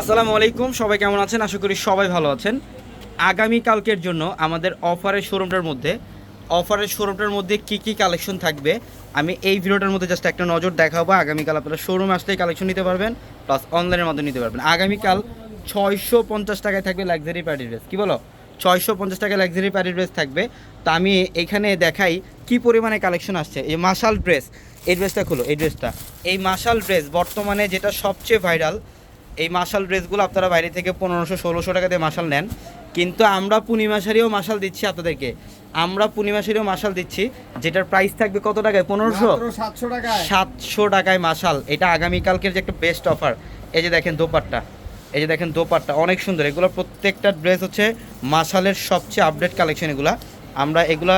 আসসালামু আলাইকুম, সবাই কেমন আছেন? আশা করি সবাই ভালো আছেন। আগামী কালকের জন্য আমাদের অফারের শোরুমটার মধ্যে, অফারের শোরুমটার মধ্যে কি কি কালেকশন থাকবে, আমি এই ভিডিওটার মধ্যে জাস্ট একটা নজর দেখাবো। আগামীকাল আপনারা শোরুম আসলেই কালেকশন নিতে পারবেন প্লাস অনলাইনের মাধ্যমে নিতে পারবেন। আগামীকাল ছয়শো পঞ্চাশ টাকায় থাকবে লাক্সারি পার্টি ড্রেস কী বলো? ছয়শো পঞ্চাশ টাকা লাক্সারি পার্টি ড্রেস থাকবে। তা আমি এখানে দেখাই কি পরিমাণে কালেকশন আসছে। এই মাশাল ড্রেস এই ড্রেসটা খুলো, এই ড্রেসটা এই মাশাল ড্রেস বর্তমানে যেটা সবচেয়ে ভাইরাল এই মাশাল ড্রেসগুলো আপনারা বাইরে থেকে পনেরোশো ষোলোশো টাকা দিয়ে মাশাল নেন। কিন্তু আমরা পূর্ণিমাশারিও মাশাল দিচ্ছি আপনাদেরকে। আমরা পূর্ণিমাশারিও মাশাল দিচ্ছি যেটার প্রাইস থাকবে কত টাকায়? পনেরোশো? সাতশো টাকায়। সাতশো টাকায় মাশাল। এটা আগামীকালকের যে একটা বেস্ট অফার এই যে দেখেন দোপাট্টা। এই যে দেখেন দোপাট্টা অনেক সুন্দর। এগুলো প্রত্যেকটা ড্রেস হচ্ছে মাশালের সবচেয়ে আপডেট কালেকশন এগুলা। আমরা এগুলা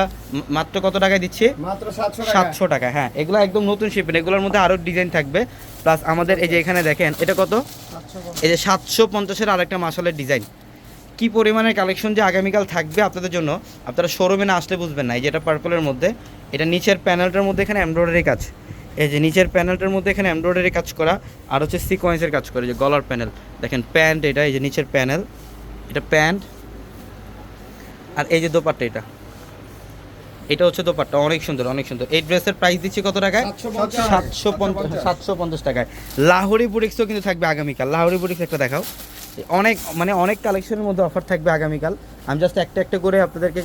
মাত্র কত টাকায় দিচ্ছি? মাত্র সাতশো টাকা হ্যাঁ। এগুলো একদম নতুন শিপমেন্ট এগুলোর মধ্যে আরও ডিজাইন থাকবে। প্লাস আমাদের এই যে এখানে দেখেন এটা কত? এই যে সাতশো পঞ্চাশের আরেকটা মাসালের ডিজাইন। কি পরিমাণের কালেকশন যে আগামীকাল থাকবে আপনাদের জন্য, আপনারা শোরুমে না আসলে বুঝবেন না। এই যেটা পার্পলের মধ্যে, এটা নিচের প্যানেলটার মধ্যে এখানে এমব্রয়ডারি কাজ। এই যে নিচের প্যানেলটার মধ্যে এখানে এমব্রয়ডারি কাজ করা, আর হচ্ছে সিকোয়েন্সের কাজ করে যে গলার প্যানেল দেখেন প্যান্ট এটা, এই যে নিচের প্যানেল এটা প্যান্ট আর এই যে দোপাট্টা এটা। এটা হচ্ছে দোপাট্টা অনেক সুন্দর অনেক সুন্দর। এই ড্রেসের প্রাইস দিচ্ছি কত টাকায়? সাতশো পঞ্চাশ। সাতশো পঞ্চাশ টাকায়। লাহোরি বুটিক্সও কিন্তু থাকবে আগামীকাল। লাহোরি বুটিক্স একটা দেখাও। অনেক মানে অনেক কালেকশনের মধ্যে অফার থাকবে আগামীকাল। আমি জাস্ট একটা একটা করে আপনাদেরকে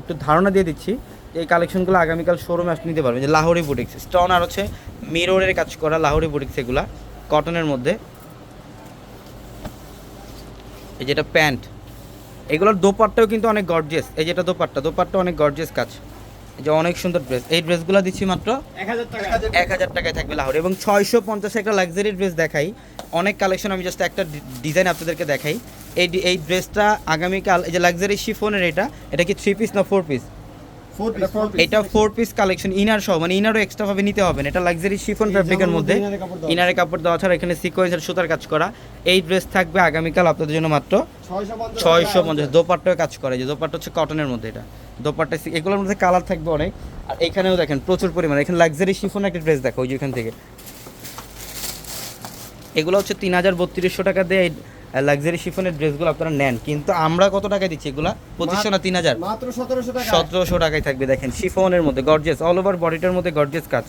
একটু ধারণা দিয়ে দিচ্ছি। এই কালেকশনগুলো আগামীকাল শোরুমে আসতে নিতে পারবেন। যে লাহোরি বুটিক্স স্টোন আর হচ্ছে মিররের কাজ করা লাহোরি বুটিক্স এগুলা কটনের মধ্যে। এই যেটা প্যান্ট এগুলোর দোপাট্টাও কিন্তু অনেক গর্জেস এই যেটা দোপাট্টা দোপাট্টা অনেক গর্জেস কাজ। এই যে অনেক সুন্দর ড্রেস এই ড্রেসগুলো দিচ্ছি মাত্র এক হাজার টাকায়। থাকবে লাহোর। এবং ছয়শো পঞ্চাশে একটা লাক্সারি ড্রেস দেখাই। অনেক কালেকশন আমি জাস্ট একটা ডিজাইন আপনাদেরকে দেখাই। এই এই ড্রেসটা আগামীকাল এই যে লাক্সারি শিফনের এটা এটা কি থ্রি পিস না ফোর পিস এটা ফোর পিস কালেকশন ইনার সহ মানে ইনারও এক্সট্রা ভাবে নিতে হবে না। এটা লাক্সারি শিফন ফ্যাব্রিকের মধ্যে। ইনারে কাপড় দেওয়া ইনারে কাপড় দেওয়া ছাড়া এখানে সিকোয়েন্সের সুতার কাজ করা। এই ড্রেস থাকবে আগামীকাল আপনাদের জন্য মাত্র ছয়শো পঞ্চাশ দোপাট্টায় কাজ করে যে দোপাট্টা হচ্ছে কটনের মধ্যে এটা। দোপাট্টা এগুলোর মধ্যে কালার থাকবে অনেক। আর এখানেও দেখেন প্রচুর পরিমাণে এখানে লাক্সারি শিফন একটা ড্রেস দেখো ওই যে এখান থেকে। এগুলো হচ্ছে তিন হাজার বত্রিশশো টাকা দিয়ে লাক্সারি শিফনের ড্রেসগুলো আপনারা নেন। কিন্তু আমরা কত টাকায় দিচ্ছি এগুলো? পঁচিশশো না তিন হাজার? মাত্র সতেরোশো টাকা। সতেরোশো টাকায় থাকবে দেখেন শিফনের মধ্যে গর্জিয়াস অল ওভার বডিটার মধ্যে গর্জিয়াস কাজ।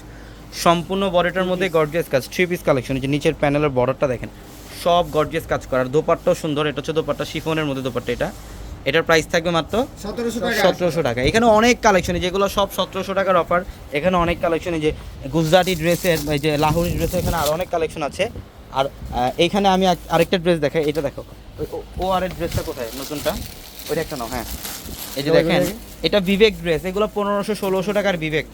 সম্পূর্ণ বডিটার মধ্যে গর্জিয়াস কাজ। থ্রি পিস কালেকশন যে নিচের প্যানেলের বর্ডারটা দেখেন সব গর্জিয়াস কাজ করার দোপাট্টাও সুন্দর এটা হচ্ছে দোপাট্টা শিফনের মধ্যে দোপাট্টা এটা। এটার প্রাইস থাকবে মাত্র সতেরোশো টাকা। এখানে অনেক কালেকশন যেগুলো সব সতেরোশো টাকার অফার এখানে অনেক কালেকশন যে গুজরাটি ড্রেসের যে লাহোরি ড্রেসের এখানে আরও অনেক কালেকশন আছে। আর এইখানে আমি আরেকটা ড্রেস দেখাই এটা দেখো। ও- আর ড্রেসটা কোথায়? নতুনটা? ওইটা একটা নাও হ্যাঁ। এই যে দেখেন এটা বিবেক ড্রেস এগুলো পনেরোশো ষোলোশো টাকার বিবেক।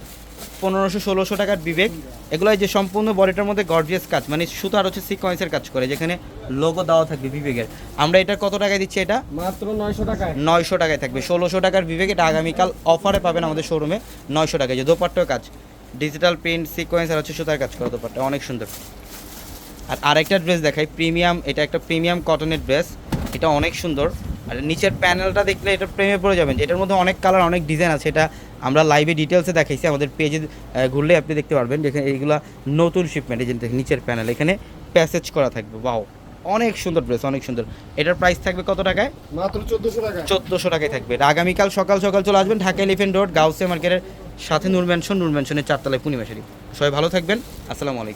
পনেরোশো ষোলোশো টাকার বিবেক। এগুলো যে সম্পূর্ণ বডিটার মধ্যে গর্জিয়াস কাজ মানে সুতার হচ্ছে সিকোয়েন্সের কাজ করে যেখানে লোগো দেওয়া থাকবে বিবেকের। আমরা এটা কত টাকায় দিচ্ছি এটা? মাত্র নয়শো টাকায়। নয়শো টাকায় থাকবে ষোলোশো টাকার বিবেক এটা আগামীকাল অফারে পাবেন আমাদের শোরুমে নয়শো টাকায়। যে দোপাট্টার কাজ ডিজিটাল প্রিন্ট সিকোয়েন্স আর হচ্ছে সুতার কাজ করা দোপাট্টা অনেক সুন্দর। আর আরেকটা ড্রেস দেখাই প্রিমিয়াম এটা একটা প্রিমিয়াম কটনের ড্রেস এটা অনেক সুন্দর। আর নিচের প্যানেলটা দেখলে এটা প্রেমে পড়ে যাবেন যে এটার মধ্যে অনেক কালার অনেক ডিজাইন আছে এটা আমরা লাইভে ডিটেলসে দেখাইছি আমাদের পেজে ঘুরলে আপনি দেখতে পারবেন যেখানে এইগুলা নতুন শিপমেন্ট এই যে নিচের প্যানেল এখানে প্যাসেজ করা থাকবে বাও অনেক সুন্দর ড্রেস অনেক সুন্দর। এটার প্রাইস থাকবে কত টাকায়? মাত্র চোদ্দশো টাকা। চোদ্দোশো টাকায় থাকবে। আগামীকাল সকাল সকাল চলে আসবেন ঢাকা এলিফেন্ট রোড গাউসে মার্কেটের সাথে নূর ম্যানশন নূর ম্যানশনের চারতলায় পূর্ণিমাশারি সবাই ভালো থাকবেন আসসালামু আলাইকুম।